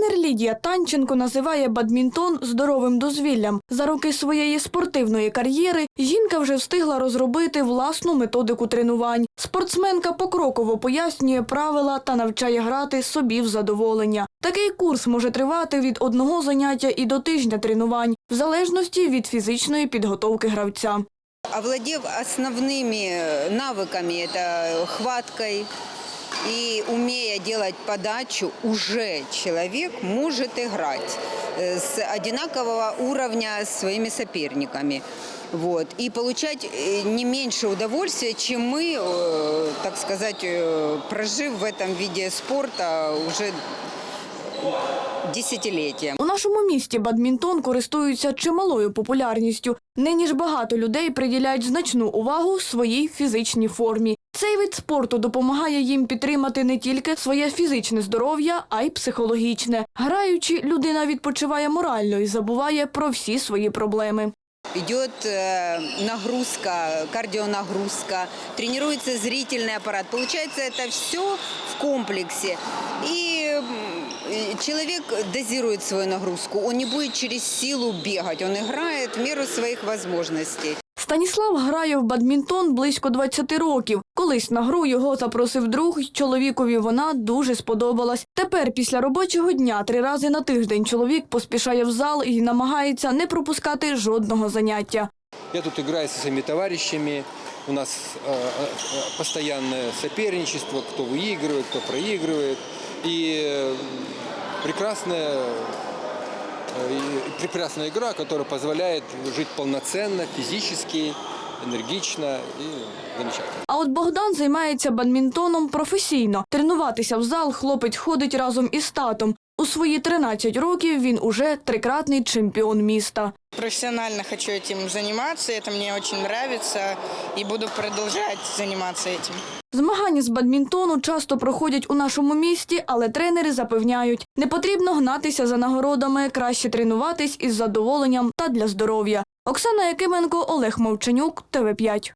Тренер Лідія Танченко називає бадмінтон здоровим дозвіллям. За роки своєї спортивної кар'єри жінка вже встигла розробити власну методику тренувань. Спортсменка покроково пояснює правила та навчає грати собі в задоволення. Такий курс може тривати від одного заняття і до тижня тренувань, в залежності від фізичної підготовки гравця. Овладев основными э, навыками, это хваткой и умея делать подачу, уже человек может играть э, с одинакового уровня с своими соперниками. Вот. И получать э, не меньше удовольствия, чем мы, э, так сказать, э, прожив в этом виде спорта уже десятилетия. У нашому місті бадмінтон користується чималою популярністю. Нині ж багато людей приділяють значну увагу своїй фізичній формі. Цей вид спорту допомагає їм підтримати не тільки своє фізичне здоров'я, а й психологічне. Граючи, людина відпочиває морально і забуває про всі свої проблеми. Идет э, нагрузка, кардионагрузка, тренируется зрительный аппарат. Получается это все в комплексе. И м, э, человек дозирует свою нагрузку. Он не будет через силу бегать. Он играет в меру своих возможностей. Станіслав грає в бадмінтон близько 20 років. Колись на гру його запросив друг, й чоловікові вона дуже сподобалась. Тепер, після робочого дня, три рази на тиждень чоловік поспішає в зал і намагається не пропускати жодного заняття. Я тут играю со своими товарищами. У нас э, э, постоянное соперничество, кто выигрывает, кто проигрывает. И э, э, прекрасная игра, которая позволяет жить полноценно, физически, энергично і замечательно. А от Богдан займається бадмінтоном професійно. Тренуватися в зал хлопець ходить разом із татом. У свої 13 років він уже трикратний чемпіон міста Профессионально хочу этим заниматься, это мне очень нравится и буду продолжать заниматься этим. Змагання з бадмінтону часто проходять у нашому місті, але тренери запевняють, не потрібно гнатися за нагородами, краще тренуватись із задоволенням та для здоров'я. Оксана Якименко, Олег Мовчанюк, ТВ5.